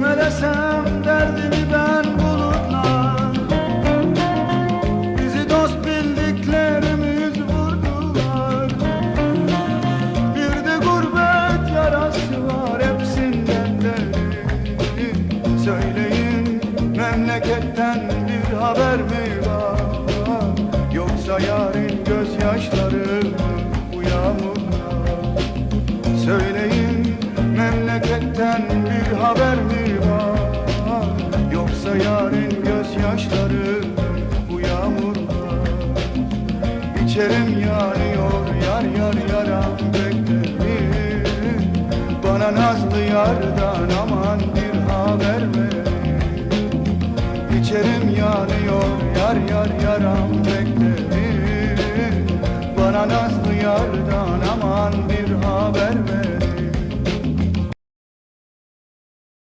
Kime desem derdimi ben bulutlar Bizi dost bildiklerimiz vurdular. Bir de gurbet yarası var hepsinden derin Söyleyin memleketten bir haber mi var? Yoksa yarın gözyaşları bu yağmurlar Söyleyin gözyaşları bu yağmurlar İçerim yanıyor yar yar yaram beklerim Bana nazlı yardan aman bir haber verin İçerim yanıyor yar yar yaram beklerim Bana nazlı